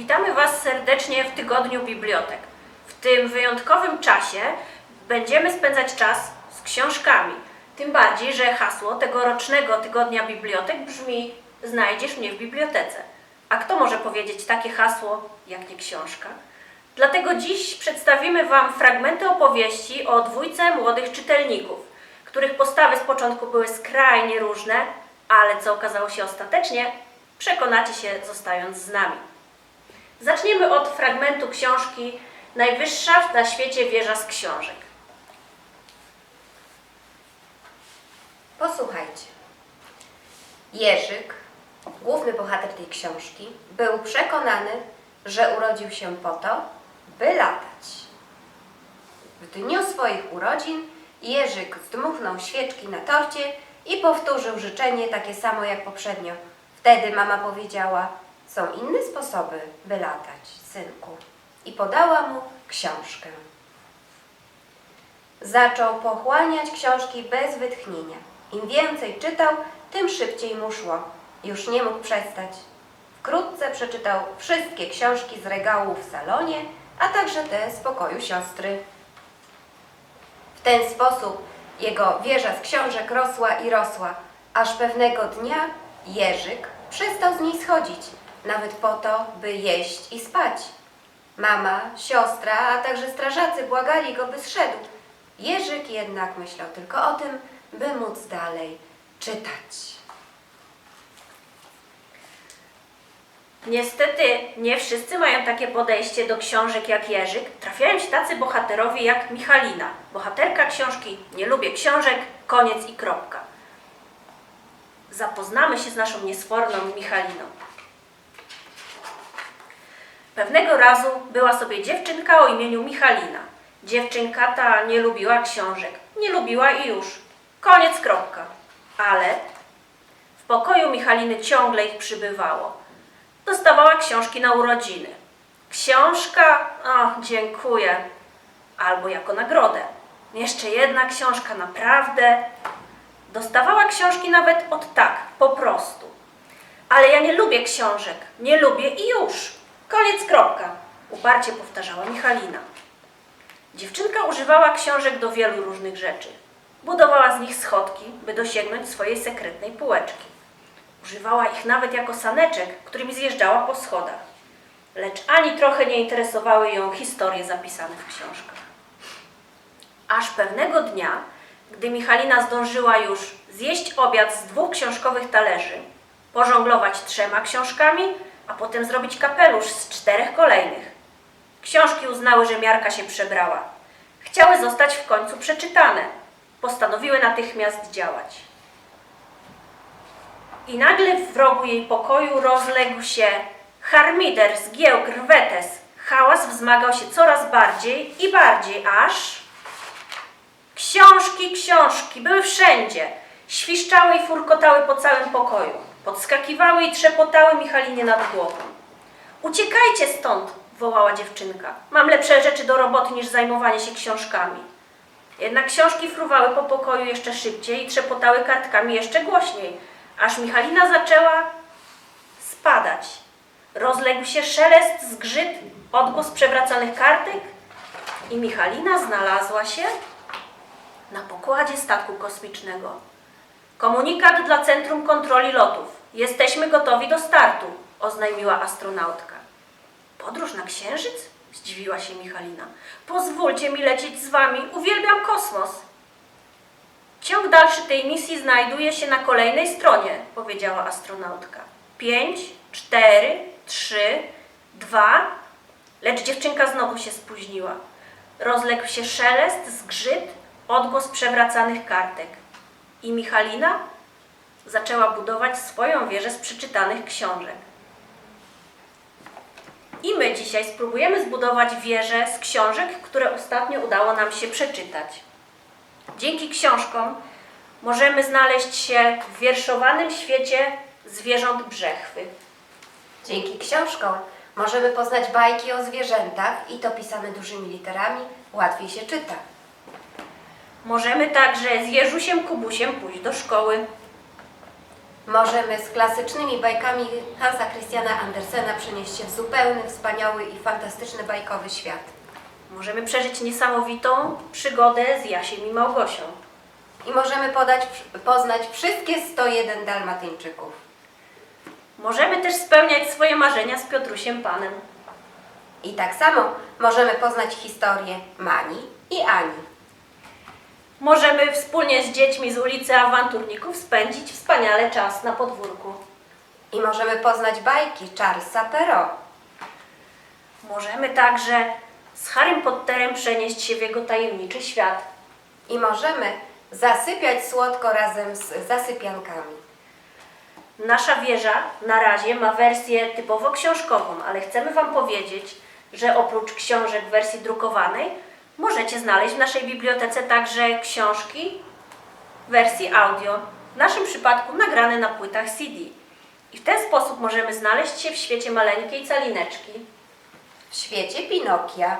Witamy Was serdecznie w tygodniu bibliotek. W tym wyjątkowym czasie będziemy spędzać czas z książkami. Tym bardziej, że hasło tegorocznego tygodnia bibliotek brzmi Znajdziesz mnie w bibliotece. A kto może powiedzieć takie hasło jak nie książka? Dlatego dziś przedstawimy Wam fragmenty opowieści o dwójce młodych czytelników, których postawy z początku były skrajnie różne, ale co okazało się ostatecznie, przekonacie się zostając z nami. Zaczniemy od fragmentu książki Najwyższa na świecie wieża z książek. Posłuchajcie. Jerzyk, główny bohater tej książki, był przekonany, że urodził się po to, by latać. W dniu swoich urodzin Jerzyk zdmuchnął świeczki na torcie i powtórzył życzenie takie samo jak poprzednio. Wtedy mama powiedziała: Są inne sposoby, by latać, synku. I podała mu książkę. Zaczął pochłaniać książki bez wytchnienia. Im więcej czytał, tym szybciej mu szło. Już nie mógł przestać. Wkrótce przeczytał wszystkie książki z regału w salonie, a także te z pokoju siostry. W ten sposób jego wieża z książek rosła i rosła, aż pewnego dnia Jerzyk przestał z niej schodzić, nawet po to, by jeść i spać. Mama, siostra, a także strażacy błagali go, by zszedł. Jerzyk jednak myślał tylko o tym, by móc dalej czytać. Niestety nie wszyscy mają takie podejście do książek jak Jerzyk. Trafiają się tacy bohaterowie jak Michalina. Bohaterka książki Nie lubię książek, koniec i kropka. Zapoznamy się z naszą niesforną Michaliną. Pewnego razu była sobie dziewczynka o imieniu Michalina. Dziewczynka ta nie lubiła książek. Nie lubiła i już. Koniec, kropka. Ale w pokoju Michaliny ciągle ich przybywało. Dostawała książki na urodziny. Książka? O, dziękuję. Albo jako nagrodę. Jeszcze jedna książka, naprawdę. Dostawała książki nawet od tak, po prostu. Ale ja nie lubię książek. Nie lubię i już. Koniec, kropka. Uparcie powtarzała Michalina. Dziewczynka używała książek do wielu różnych rzeczy. Budowała z nich schodki, by dosięgnąć swojej sekretnej półeczki. Używała ich nawet jako saneczek, którymi zjeżdżała po schodach. Lecz ani trochę nie interesowały ją historie zapisane w książkach. Aż pewnego dnia, gdy Michalina zdążyła już zjeść obiad z dwóch książkowych talerzy, pożonglować trzema książkami, a potem zrobić kapelusz z czterech kolejnych. Książki uznały, że miarka się przebrała. Chciały zostać w końcu przeczytane. Postanowiły natychmiast działać. I nagle w rogu jej pokoju rozległ się harmider, zgiełk, rwetes. Hałas wzmagał się coraz bardziej i bardziej, aż... Książki, książki były wszędzie. Świszczały i furkotały po całym pokoju. Podskakiwały i trzepotały Michalinie nad głową. Uciekajcie stąd, wołała dziewczynka. Mam lepsze rzeczy do roboty niż zajmowanie się książkami. Jednak książki fruwały po pokoju jeszcze szybciej i trzepotały kartkami jeszcze głośniej, aż Michalina zaczęła spadać. Rozległ się szelest, zgrzyt, odgłos przewracanych kartek i Michalina znalazła się na pokładzie statku kosmicznego. Komunikat dla Centrum Kontroli Lotów. Jesteśmy gotowi do startu, oznajmiła astronautka. Podróż na Księżyc? Zdziwiła się Michalina. Pozwólcie mi lecieć z wami. Uwielbiam kosmos. Ciąg dalszy tej misji znajduje się na kolejnej stronie, powiedziała astronautka. Pięć, cztery, trzy, dwa. Lecz dziewczynka znowu się spóźniła. Rozległ się szelest, zgrzyt, odgłos przewracanych kartek. I Michalina zaczęła budować swoją wieżę z przeczytanych książek. I my dzisiaj spróbujemy zbudować wieżę z książek, które ostatnio udało nam się przeczytać. Dzięki książkom możemy znaleźć się w wierszowanym świecie zwierząt brzechwy. Dzięki książkom możemy poznać bajki o zwierzętach i to pisane dużymi literami łatwiej się czyta. Możemy także z Jeżusiem Kubusiem pójść do szkoły. Możemy z klasycznymi bajkami Hansa Christiana Andersena przenieść się w zupełny, wspaniały i fantastyczny bajkowy świat. Możemy przeżyć niesamowitą przygodę z Jasiem i Małgosią. I możemy podać, poznać wszystkie 101 Dalmatyńczyków. Możemy też spełniać swoje marzenia z Piotrusiem Panem. I tak samo możemy poznać historię Mani i Ani. Możemy wspólnie z dziećmi z ulicy Awanturników spędzić wspaniale czas na podwórku. I możemy poznać bajki Charlesa Perrault. Możemy także z Harrym Potterem przenieść się w jego tajemniczy świat. I możemy zasypiać słodko razem z zasypiankami. Nasza wieża na razie ma wersję typowo książkową, ale chcemy Wam powiedzieć, że oprócz książek w wersji drukowanej możecie znaleźć w naszej bibliotece także książki w wersji audio, w naszym przypadku nagrane na płytach CD. I w ten sposób możemy znaleźć się w świecie maleńkiej calineczki. W świecie Pinokia.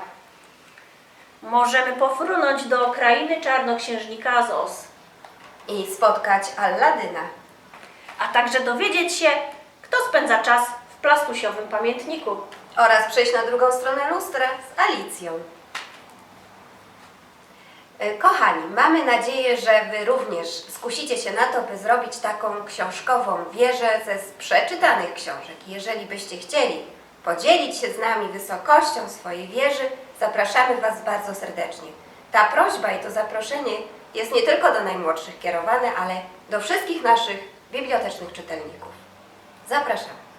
Możemy pofrunąć do krainy czarnoksiężnika Azos, I spotkać Alladyna. a także dowiedzieć się, kto spędza czas w plastusiowym pamiętniku. oraz przejść na drugą stronę lustra z Alicją. E, Kochani, mamy nadzieję, że Wy również skusicie się na to, by zrobić taką książkową wieżę ze przeczytanych książek. Jeżeli byście chcieli podzielić się z nami wysokością swojej wieży, zapraszamy Was bardzo serdecznie. Ta prośba i to zaproszenie jest nie tylko do najmłodszych kierowane, ale do wszystkich naszych bibliotecznych czytelników. Zapraszamy.